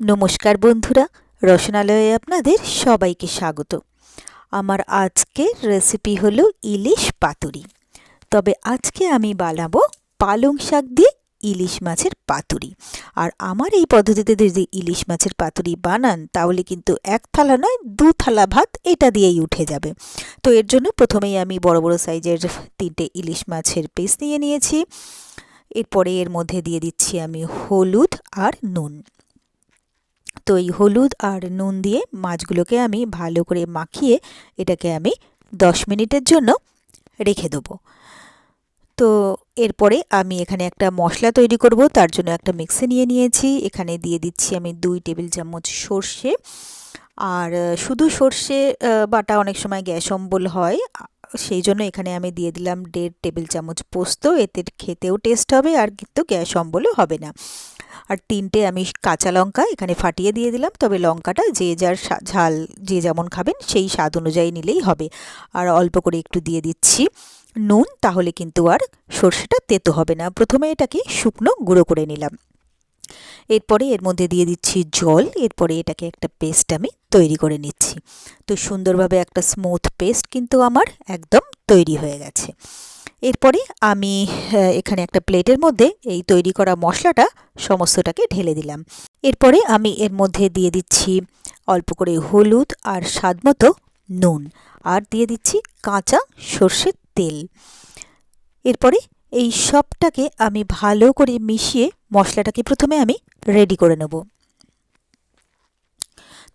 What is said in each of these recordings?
নমস্কার বন্ধুরা, রসনালয়ে আপনাদের সবাইকে স্বাগত। আমার আজকের রেসিপি হলো ইলিশ পাতুরি। তবে আজকে আমি বানাবো পালং শাক দিয়ে ইলিশ মাছের পাতুরি। আর আমার এই পদ্ধতিতে যদি ইলিশ মাছের পাতুরি বানান, তাহলে কিন্তু এক থালা নয়, দু থালা ভাত এটা দিয়েই উঠে যাবে। তো এর জন্য প্রথমেই আমি বড় বড় সাইজের তিনটে ইলিশ মাছের পিস নিয়ে নিয়েছি। এরপরে এর মধ্যে দিয়ে দিচ্ছি আমি হলুদ আর নুন। তো এই হলুদ আর নুন দিয়ে মাছগুলোকে আমি ভালো করে মাখিয়ে এটাকে আমি দশ মিনিটের জন্য রেখে দেবো। তো এরপরে আমি এখানে একটা মশলা তৈরি করব, তার জন্য একটা মিক্সি নিয়ে নিয়েছি। এখানে দিয়ে দিচ্ছি আমি দুই টেবিল চামচ সর্ষে। আর শুধু সর্ষে বাটা অনেক সময় গ্যাস অম্বল হয় সেই জন্য এখানে আমি দিয়ে দিলাম দেড় টেবিল চামচ পোস্ত। এতে খেতেও টেস্ট হবে আর কিন্তু গ্যাস অম্বলও হবে না। আর তিনটে আমি কাঁচা লঙ্কা এখানে ফাটিয়ে দিয়ে দিলাম। তবে লঙ্কাটা যে যার ঝাল যে যেমন খাবেন সেই স্বাদ অনুযায়ী নিলেই হবে। আর অল্প করে একটু দিয়ে দিচ্ছি নুন, তাহলে কিন্তু আর সর্ষেটা তেতো হবে না। প্রথমে এটাকে শুকনো গুঁড়ো করে নিলাম। এরপরে এর মধ্যে দিয়ে দিচ্ছি জল। এরপরে এটাকে একটা পেস্ট আমি তৈরি করে নিচ্ছি। তো সুন্দরভাবে একটা স্মুথ পেস্ট কিন্তু আমার একদম তৈরি হয়ে গেছে। এরপরে আমি এখানে একটা প্লেটের মধ্যে এই তৈরি করা মশলাটা সমস্তটাকে ঢেলে দিলাম। এরপরে আমি এর মধ্যে দিয়ে দিচ্ছি অল্প করে হলুদ আর স্বাদ মতো নুন আর দিয়ে দিচ্ছি কাঁচা সর্ষের তেল। এরপরে এই সবটাকে আমি ভালো করে মিশিয়ে মশলাটাকে প্রথমে আমি রেডি করে নেব।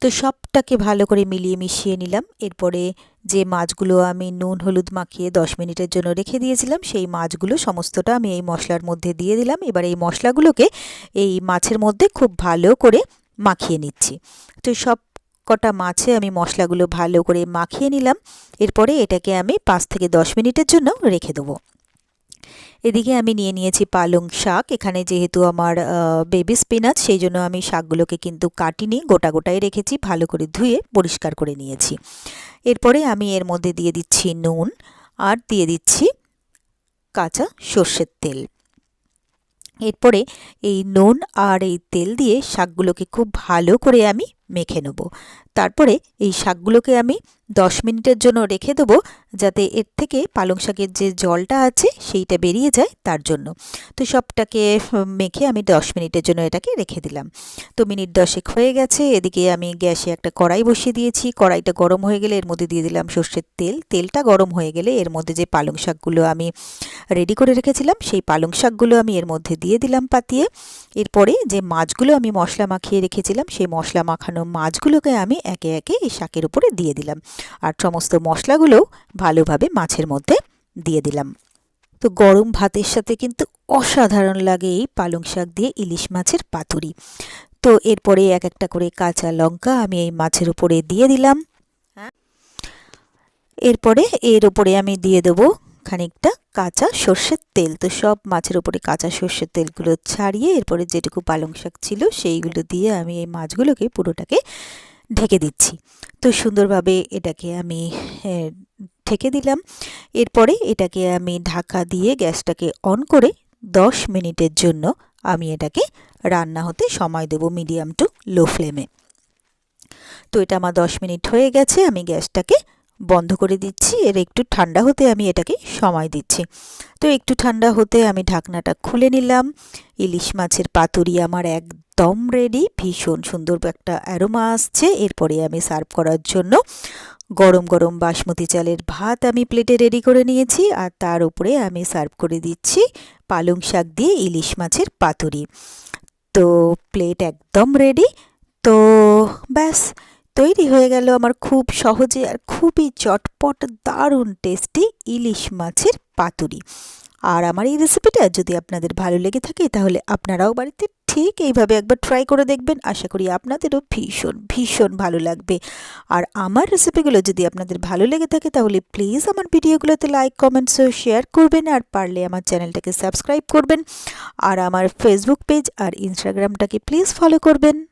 তো সবটাকে ভালো করে মিলিয়ে মিশিয়ে নিলাম। এরপরে যে মাছগুলো আমি নুন, হলুদ মাখিয়ে দশ মিনিটের জন্য রেখে দিয়েছিলাম, সেই মাছগুলো সমস্তটা আমি এই মশলার মধ্যে দিয়ে দিলাম। এবার এই মশলাগুলোকে এই মাছের মধ্যে খুব ভালো করে মাখিয়ে নিচ্ছি। তো সব কটা মাছে আমি মশলাগুলো ভালো করে মাখিয়ে নিলাম। এরপরে এটাকে আমি পাঁচ থেকে দশ মিনিটের জন্য রেখে দেবো। এদিকে আমি নিয়ে নিয়েছি পালং শাক। এখানে যেহেতু আমার বেবি স্পিনাচ সেই জন্য আমি শাকগুলোকে কিন্তু কাটিনি, গোটা গোটাই রেখেছি, ভালো করে ধুয়ে পরিষ্কার করে নিয়েছি। এরপরে আমি এর মধ্যে দিয়ে দিচ্ছি নুন আর দিয়ে দিচ্ছি কাঁচা সর্ষের তেল। এরপরে এই নুন আর এই তেল দিয়ে শাকগুলোকে খুব ভালো করে আমি মেখে নেব। তারপরে এই শাকগুলোকে আমি দশ মিনিটের জন্য রেখে দেবো যাতে এর থেকে পালং শাকের যে জলটা আছে সেইটা বেরিয়ে যায় তার জন্য। তো সবটাকে মেখে আমি দশ মিনিটের জন্য এটাকে রেখে দিলাম। তো মিনিট দশেক হয়ে গেছে, এদিকে আমি গ্যাসে একটা কড়াই বসিয়ে দিয়েছি। কড়াইটা গরম হয়ে গেলে এর মধ্যে দিয়ে দিলাম সর্ষের তেল। তেলটা গরম হয়ে গেলে এর মধ্যে যে পালং শাকগুলো আমি রেডি করে রেখেছিলাম, সেই পালং শাকগুলো আমি এর মধ্যে দিয়ে দিলাম পাতিয়ে। এরপরে যে মাছগুলো আমি মশলা মাখিয়ে রেখেছিলাম, সেই মশলা মাখানো মাছগুলোকে আমি একে একে এই শাকের উপরে দিয়ে দিলাম। আর সমস্ত মশলাগুলোও ভালোভাবে মাছের মধ্যে দিয়ে দিলাম। তো গরম ভাতের সাথে কিন্তু অসাধারণ লাগে এই পালং শাক দিয়ে ইলিশ মাছের পাতুরি। তো এরপরে এক একটা করে কাঁচা লঙ্কা আমি এই মাছের উপরে দিয়ে দিলাম। এরপরে এর উপরে আমি দিয়ে দেবো খানিকটা কাঁচা সর্ষের তেল। তো সব মাছের উপরে কাঁচা সর্ষের তেলগুলো ছাড়িয়ে এরপরে যেটুকু পালং শাক ছিল সেইগুলো দিয়ে আমি এই মাছগুলোকে পুরোটাকে ঢেকে দিচ্ছি। তো সুন্দরভাবে এটাকে আমি ঢেকে দিলাম। এরপরে এটাকে আমি ঢাকা দিয়ে গ্যাসটাকে অন করে দশ মিনিটের জন্য আমি এটাকে রান্না হতে সময় দেব মিডিয়াম টু লো ফ্লেমে। তো এটা আমার দশ মিনিট হয়ে গেছে, আমি গ্যাসটাকে বন্ধ করে দিচ্ছি। এর একটু ঠান্ডা হতে আমি এটাকে সময় দিচ্ছি। তো একটু ঠান্ডা হতে আমি ঢাকনাটা খুলে নিলাম। ইলিশ মাছের পাতুরি আমার একদম রেডি ভীষণ সুন্দর একটা অ্যারোমা আসছে। এরপরে আমি সার্ভ করার জন্য গরম গরম বাসমতি চালের ভাত আমি প্লেটে রেডি করে নিয়েছি। আর তার উপরে আমি সার্ভ করে দিচ্ছি পালং শাক দিয়ে ইলিশ মাছের পাতুরি। তো প্লেট একদম রেডি তো ব্যাস তৈরি হয়ে গেল আমার খুব সহজে আর খুবই চটপট, দারুণ টেস্টি ইলিশ মাছের পাতুরি। আর আমার এই রেসিপিটা যদি আপনাদের ভালো লেগে থাকে, তাহলে আপনারাও বাড়িতে ঠিক এইভাবে একবার ট্রাই করে দেখবেন। আশা করি আপনাদেরও ভীষণ ভীষণ ভালো লাগবে। আর আমার রেসিপিগুলো যদি আপনাদের ভালো লেগে থাকে, তাহলে প্লিজ আমার ভিডিওগুলোতে লাইক কমেন্টস ও শেয়ার করবেন। আর পারলে আমার চ্যানেলটাকে সাবস্ক্রাইব করবেন। আর আমার ফেসবুক পেজ আর ইনস্টাগ্রামটাকে প্লিজ ফলো করবেন।